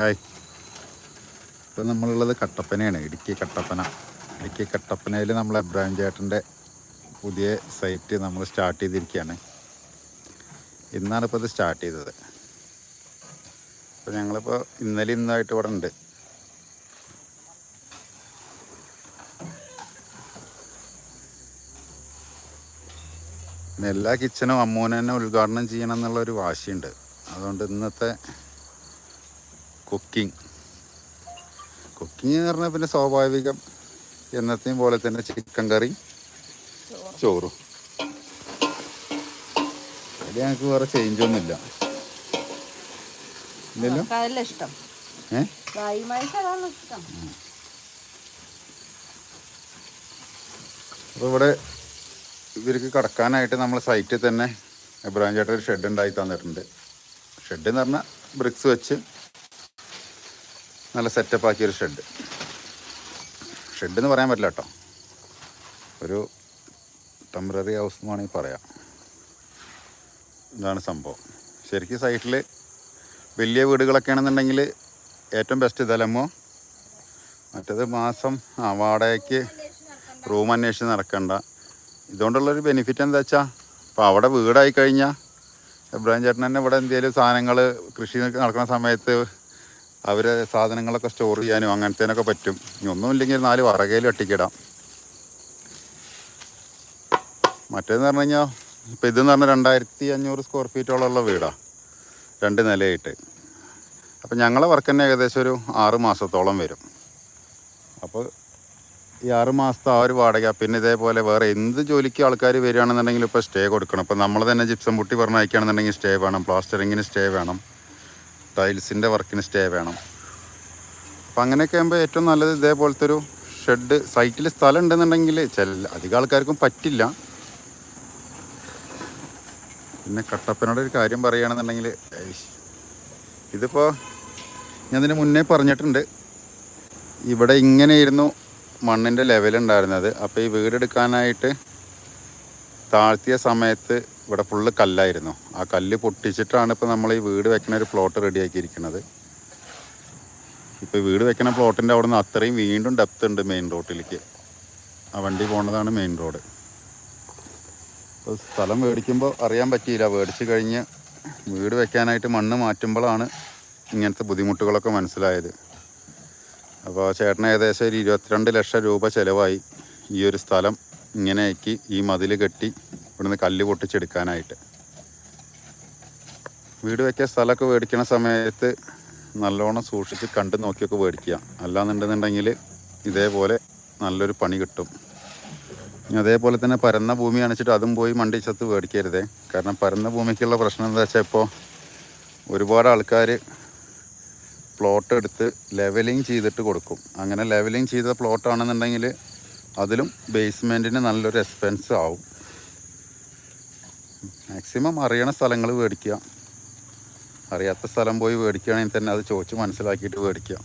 Hi. ഇപ്പം നമ്മളുള്ളത് കട്ടപ്പനയാണ് ഇടുക്കി കട്ടപ്പന. ഇടുക്കി കട്ടപ്പനയിൽ നമ്മൾ എബ്രാഹിം ചേട്ടന്റെ പുതിയ സൈറ്റ് നമ്മൾ സ്റ്റാർട്ട് ചെയ്തിരിക്കുകയാണ്. ഇന്നാണ് ഇപ്പോൾ ഇത് സ്റ്റാർട്ട് ചെയ്തത്. അപ്പോൾ ഞങ്ങളിപ്പോൾ ഇന്നലെ ഇന്നായിട്ട് ഇവിടെ ഉണ്ട്. എല്ലാ കിച്ചനും അമ്മൂനെ ഉദ്ഘാടനം ചെയ്യണം എന്നുള്ളൊരു വാശിയുണ്ട്. അതുകൊണ്ട് ഇന്നത്തെ കുക്കിംഗ്. കുക്കിംഗ് എന്ന് പറഞ്ഞാൽ പിന്നെ സ്വാഭാവികം. എന്നത്തെയും പോലെ തന്നെ ചിക്കൻ കറി ചോറും. അതിൽ ഞങ്ങൾക്ക് വേറെ ചേഞ്ച് ഒന്നുമില്ല. ഇല്ലല്ലോ? ഇഷ്ടം. അപ്പോൾ ഇവിടെ ഇവർക്ക് കടക്കാനായിട്ട് നമ്മൾ സൈറ്റിൽ തന്നെ എബ്രാഹിം ചേട്ടൻ ഒരു ഷെഡ് ഉണ്ടായി തന്നിട്ടുണ്ട്. ഷെഡ് എന്ന് പറഞ്ഞാൽ ബ്രിക്സ് വെച്ച് നല്ല സെറ്റപ്പ് ആക്കിയൊരു ഷെഡ് ഷെഡെന്ന് പറയാൻ പറ്റില്ല കേട്ടോ. ഒരു ടെമ്പററി ഹൗസ് എന്ന് വേണമെങ്കിൽ പറയാം. ഇതാണ് സംഭവം. ശരിക്കും സൈറ്റിൽ വലിയ വീടുകളൊക്കെ ആണെന്നുണ്ടെങ്കിൽ ഏറ്റവും ബെസ്റ്റ് ഇതല്ലമ്മോ മറ്റേത് മാസം ആ വാടകയ്ക്ക് റൂം അന്വേഷിച്ച് നടക്കണ്ട. ഇതുകൊണ്ടുള്ളൊരു ബെനിഫിറ്റ് എന്താ വെച്ചാൽ അപ്പോൾ അവിടെ വീടായി കഴിഞ്ഞാൽ ഇബ്രാഹിം ചേട്ടൻ തന്നെ ഇവിടെ എന്തെങ്കിലും സാധനങ്ങൾ കൃഷി നടക്കുന്ന സമയത്ത് അവർ സാധനങ്ങളൊക്കെ സ്റ്റോർ ചെയ്യാനും അങ്ങനത്തേനൊക്കെ പറ്റും. ഇനി ഒന്നുമില്ലെങ്കിൽ നാല് വറകയിൽ ഒട്ടിക്കിടാം മറ്റേന്ന് പറഞ്ഞു കഴിഞ്ഞാൽ ഇപ്പം ഇതെന്ന് പറഞ്ഞാൽ രണ്ടായിരത്തി അഞ്ഞൂറ് സ്ക്വയർ ഫീറ്റോളമുള്ള വീടാണ് രണ്ട് നിലയായിട്ട്. അപ്പം ഞങ്ങളെ വർക്ക് തന്നെ ഏകദേശം ഒരു ആറ് മാസത്തോളം വരും. അപ്പോൾ ഈ ആറ് മാസത്തെ ആ ഒരു വാടക പിന്നെ ഇതേപോലെ വേറെ എന്ത് ജോലിക്ക് ആൾക്കാർ വരികയാണെന്നുണ്ടെങ്കിൽ ഇപ്പോൾ സ്റ്റേ കൊടുക്കണം. ഇപ്പോൾ നമ്മൾ തന്നെ ജിപ്സം പുട്ടി പറഞ്ഞ് അയക്കുകയാണെന്നുണ്ടെങ്കിൽ സ്റ്റേ വേണം പ്ലാസ്റ്ററിങ്ങിന് സ്റ്റേ വേണം. ടൈൽസിന്റെ വർക്കിന് സ്റ്റേ വേണം. അപ്പം അങ്ങനെയൊക്കെ ആകുമ്പോൾ ഏറ്റവും നല്ലത് ഇതേപോലത്തെ ഒരു ഷെഡ് സൈറ്റിൽ സ്ഥലം ഉണ്ടെന്നുണ്ടെങ്കിൽ ചില അധികം ആൾക്കാർക്കും പറ്റില്ല. പിന്നെ കട്ടപ്പനോട് ഒരു കാര്യം പറയുകയാണെന്നുണ്ടെങ്കിൽ ഇതിപ്പോൾ ഞാൻ ഇതിന് മുന്നേ പറഞ്ഞിട്ടുണ്ട്. ഇവിടെ ഇങ്ങനെയായിരുന്നു മണ്ണിന്റെ ലെവലുണ്ടായിരുന്നത് അപ്പോൾ ഈ വീടെടുക്കാനായിട്ട് താഴ്ത്തിയ സമയത്ത് ഇവിടെ ഫുള്ള് കല്ലായിരുന്നു. ആ കല്ല് പൊട്ടിച്ചിട്ടാണ് ഇപ്പോൾ നമ്മൾ ഈ വീട് വെക്കുന്ന ഒരു പ്ലോട്ട് റെഡിയാക്കിയിരിക്കുന്നത്. ഇപ്പോൾ വീട് വെക്കുന്ന പ്ലോട്ടിന്റെ അവിടെ നിന്ന് അത്രയും വീണ്ടും ഡെപ്ത് ഉണ്ട് മെയിൻ റോഡിലേക്ക് ആ വണ്ടി പോണതാണ് മെയിൻ റോഡ് അപ്പോൾ സ്ഥലം മേടിക്കുമ്പോൾ അറിയാൻ പറ്റിയില്ല. മേടിച്ച് കഴിഞ്ഞ് വീട് വെക്കാനായിട്ട് മണ്ണ് മാറ്റുമ്പോഴാണ് ഇങ്ങനത്തെ ബുദ്ധിമുട്ടുകളൊക്കെ മനസ്സിലായത്. അപ്പോൾ ചേട്ടന് ഏകദേശം ഒരു ഇരുപത്തിരണ്ട് ലക്ഷം രൂപ ചിലവായി. ഈ ഒരു സ്ഥലം ഇങ്ങനെയാക്കി ഈ മതിൽ കെട്ടി ഇവിടുന്ന് കല്ല് പൊട്ടിച്ചെടുക്കാനായിട്ട്. വീട് വയ്ക്കാൻ സ്ഥലമൊക്കെ മേടിക്കണ സമയത്ത് നല്ലോണം സൂക്ഷിച്ച് കണ്ട് നോക്കിയൊക്കെ മേടിക്കുക. അല്ലാന്നുണ്ടെന്നുണ്ടെങ്കിൽ ഇതേപോലെ നല്ലൊരു പണി കിട്ടും. അതേപോലെ തന്നെ പരന്ന ഭൂമി അണിച്ചിട്ട് അതും പോയി മണ്ടിച്ചത്ത് മേടിക്കരുതേ. കാരണം പരന്ന ഭൂമിക്കുള്ള പ്രശ്നം എന്താ വെച്ചാൽ ഇപ്പോൾ ഒരുപാട് ആൾക്കാർ പ്ലോട്ട് എടുത്ത് ലെവലിംഗ് ചെയ്തിട്ട് കൊടുക്കും. അങ്ങനെ ലെവലിംഗ് ചെയ്ത പ്ലോട്ടാണെന്നുണ്ടെങ്കിൽ അതിലും ബേസ്മെന്റിന് നല്ലൊരു എക്സ്പെൻസ് ആവും. മാക്സിമം അറിയണ സ്ഥലങ്ങൾ മേടിക്കുക അറിയാത്ത സ്ഥലം പോയി മേടിക്കുകയാണെങ്കിൽ തന്നെ അത് ചോദിച്ച് മനസ്സിലാക്കിയിട്ട് മേടിക്കുക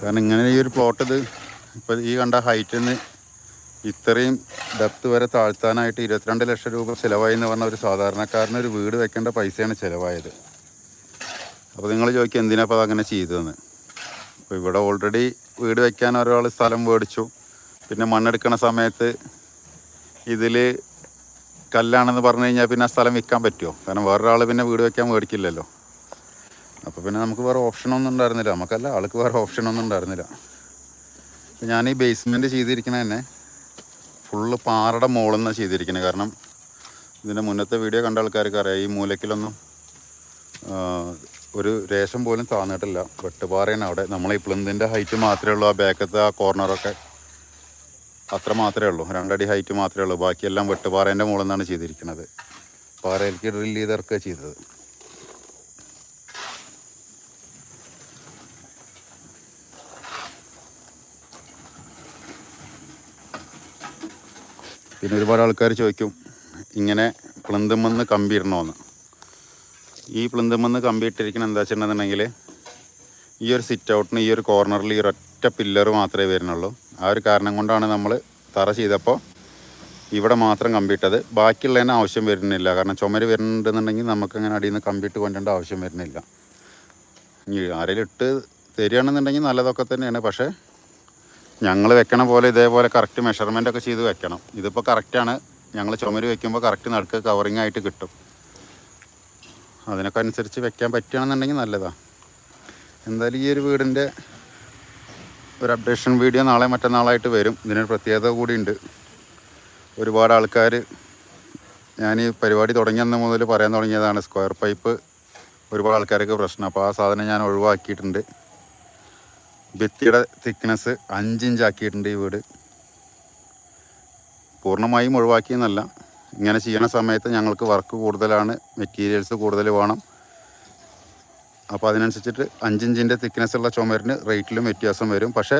കാരണം ഇങ്ങനെ ഈ ഒരു പ്ലോട്ട് ഇത് ഇപ്പോൾ ഈ കണ്ട ഹൈറ്റിൽ നിന്ന് ഇത്രയും ഡെപ്ത് വരെ താഴ്ത്താനായിട്ട് ഇരുപത്തിരണ്ട് ലക്ഷം രൂപ ചിലവായി എന്ന് പറഞ്ഞ ഒരു സാധാരണക്കാരന് ഒരു വീട് വെക്കേണ്ട പൈസയാണ് ചിലവായത്. അപ്പോൾ നിങ്ങൾ ചോദിക്കുക എന്തിനാ അപ്പോൾ അതങ്ങനെ ചെയ്തതെന്ന്? അപ്പോൾ ഇവിടെ ഓൾറെഡി വീട് വെക്കാൻ ഒരാൾ സ്ഥലം മേടിച്ചു പിന്നെ മണ്ണെടുക്കണ സമയത്ത് ഇതിൽ കല്ലാണെന്ന് പറഞ്ഞു കഴിഞ്ഞാൽ പിന്നെ ആ സ്ഥലം വിൽക്കാൻ പറ്റുമോ കാരണം വേറൊരാൾ പിന്നെ വീട് വെക്കാൻ മേടിക്കില്ലല്ലോ. അപ്പോൾ പിന്നെ നമുക്ക് വേറെ ഓപ്ഷനൊന്നും ഉണ്ടായിരുന്നില്ല. നമുക്കല്ല ആൾക്ക് വേറെ ഓപ്ഷനൊന്നും ഉണ്ടായിരുന്നില്ല. ഞാൻ ഈ ബേസ്മെന്റ് ചെയ്തിരിക്കുന്നത് തന്നെ ഫുള്ള് പാറയുടെ മുകളിൽ നിന്നാണ് ചെയ്തിരിക്കുന്നത് കാരണം ഇതിന്റെ മുന്നത്തെ വീഡിയോ കണ്ട ആൾക്കാർക്ക് അറിയാം ഈ മൂലക്കിലൊന്നും ഒരു രേഷം പോലും താന്നിട്ടില്ല. വെട്ടുപാറയാണ് അവിടെ. നമ്മൾ ഈ പ്ലിന്തിന്റെ ഹൈറ്റ് മാത്രമേ ഉള്ളൂ. ആ ബാക്കത്തെ ആ കോർണറൊക്കെ അത്ര മാത്രമേ ഉള്ളൂ. രണ്ടടി ഹൈറ്റ് മാത്രമേ ഉള്ളൂ. ബാക്കിയെല്ലാം വെട്ടുപാറേന്റെ മുകളിൽ നിന്നാണ് ചെയ്തിരിക്കുന്നത്. പാറയിലേക്ക് ഡ്രിൽ ചെയ്തിറക്കുക ചെയ്തത്. പിന്നെ ഒരുപാട് ആൾക്കാർ ചോദിക്കും ഇങ്ങനെ പ്ലിന്തുമെന്ന് കമ്പി ഇടണമെന്ന് ഈ പ്ലിന്തുമെന്ന് കമ്പി ഇട്ടിരിക്കുന്നത് എന്താ വെച്ചിട്ടുണ്ടെന്നുണ്ടെങ്കിൽ ഈ ഒരു സിറ്റ് ഔട്ടിന് ഈ ഒരു കോർണറിൽ ഈ ഒരൊറ്റ പില്ലർ മാത്രമേ വരുന്നുള്ളൂ. ആ ഒരു കാരണം കൊണ്ടാണ് നമ്മൾ തറ ചെയ്തപ്പോൾ ഇവിടെ മാത്രം കമ്പിയിട്ടത്. ബാക്കിയുള്ളതിന് ആവശ്യം വരുന്നില്ല. കാരണം ചുമര് വരുന്നുണ്ടെന്നുണ്ടെങ്കിൽ നമുക്ക് അങ്ങനെ അടിയിൽ നിന്ന് കമ്പിയിട്ട് കൊണ്ടേണ്ട ആവശ്യം വരുന്നില്ല. ഇനി ആരെങ്കിലും ഇട്ട് തരികയാണെന്നുണ്ടെങ്കിൽ നല്ലതൊക്കെ തന്നെയാണ്. പക്ഷേ ഞങ്ങൾ വെക്കണ പോലെ ഇതേപോലെ കറക്റ്റ് മെഷർമെന്റ് ഒക്കെ ചെയ്ത് വെക്കണം. ഇതിപ്പോൾ കറക്റ്റാണ് ഞങ്ങൾ ചുമര് വെക്കുമ്പോൾ കറക്റ്റ് നടുക്ക് കവറിങ് ആയിട്ട് കിട്ടും. അതിനൊക്കെ അനുസരിച്ച് വെക്കാൻ പറ്റുകയാണെന്നുണ്ടെങ്കിൽ നല്ലതാണ് എന്തായാലും ഈ ഒരു വീടിന്റെ ഒരു അപ്ഡേഷൻ വീഡിയോ നാളെ മറ്റന്നാളായിട്ട് വരും. ഇതിനൊരു പ്രത്യേകത കൂടിയുണ്ട്. ഒരുപാട് ആൾക്കാർ ഞാൻ ഈ പരിപാടി തുടങ്ങിയെന്ന് മുതൽ പറയാൻ തുടങ്ങിയതാണ് സ്ക്വയർ പൈപ്പ് ഒരുപാട് ആൾക്കാർക്ക് പ്രശ്നം. അപ്പോൾ ആ സാധനം ഞാൻ ഒഴിവാക്കിയിട്ടുണ്ട്. ഭിത്തിയുടെ തിക്നെസ് അഞ്ചിഞ്ച് ആക്കിയിട്ടുണ്ട് ഈ വീട്. പൂർണമായും ഒഴിവാക്കിയെന്നല്ല. ഇങ്ങനെ ചെയ്യണ സമയത്ത് ഞങ്ങൾക്ക് വർക്ക് കൂടുതലാണ് മെറ്റീരിയൽസ് കൂടുതൽ വേണം. അപ്പോൾ അതിനനുസരിച്ചിട്ട് അഞ്ചിഞ്ചിന്റെ തിക്നെസ് ഉള്ള ചുമരിന് റേറ്റിലും വ്യത്യാസം വരും. പക്ഷേ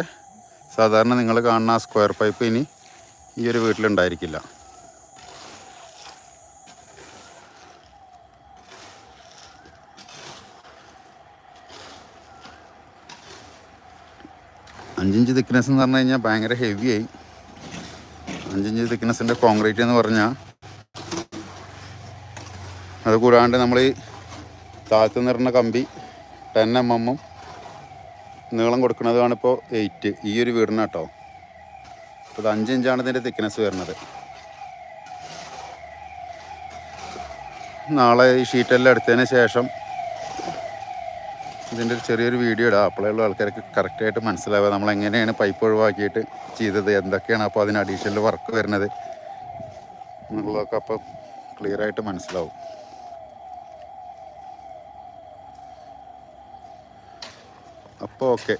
സാധാരണ നിങ്ങൾ കാണുന്ന ആ സ്ക്വയർ പൈപ്പ് ഇനി ഈ ഒരു വീട്ടിലുണ്ടായിരിക്കില്ല. അഞ്ചിഞ്ച് തിക്നെസ് എന്ന് പറഞ്ഞു കഴിഞ്ഞാൽ ഭയങ്കര ഹെവിയായി അഞ്ചിഞ്ച് തിക്നെസ്സിന്റെ കോൺക്രീറ്റ് എന്ന് പറഞ്ഞാൽ അത് കൂടാണ്ട് നമ്മൾ ഈ താഴത്ത് നിറഞ്ഞ കമ്പി ടെൻ എം എമ്മും നീളം കൊടുക്കുന്നതാണ് ഇപ്പോൾ എയ്റ്റ് ഈ ഒരു വീടിന് കേട്ടോ അപ്പോൾ ഇത് അഞ്ച് ഇഞ്ചാണ് ഇതിന്റെ തിക്നെസ് വരുന്നത്. നാളെ ഈ ഷീറ്റെല്ലാം എടുത്തതിന് ശേഷം ഇതിന്റെ ഒരു ചെറിയൊരു വീഡിയോ ഇടാം. അപ്പോഴുള്ള ആൾക്കാർക്ക് കറക്റ്റായിട്ട് മനസ്സിലാവുക. നമ്മൾ എങ്ങനെയാണ് പൈപ്പ് ഒഴിവാക്കിയിട്ട് ചെയ്തത് എന്തൊക്കെയാണ് അപ്പോൾ അതിന് അഡീഷണൽ വർക്ക് വരുന്നത്. എന്നുള്ളതൊക്കെ അപ്പം ക്ലിയറായിട്ട് മനസ്സിലാവും. ഓക്കെ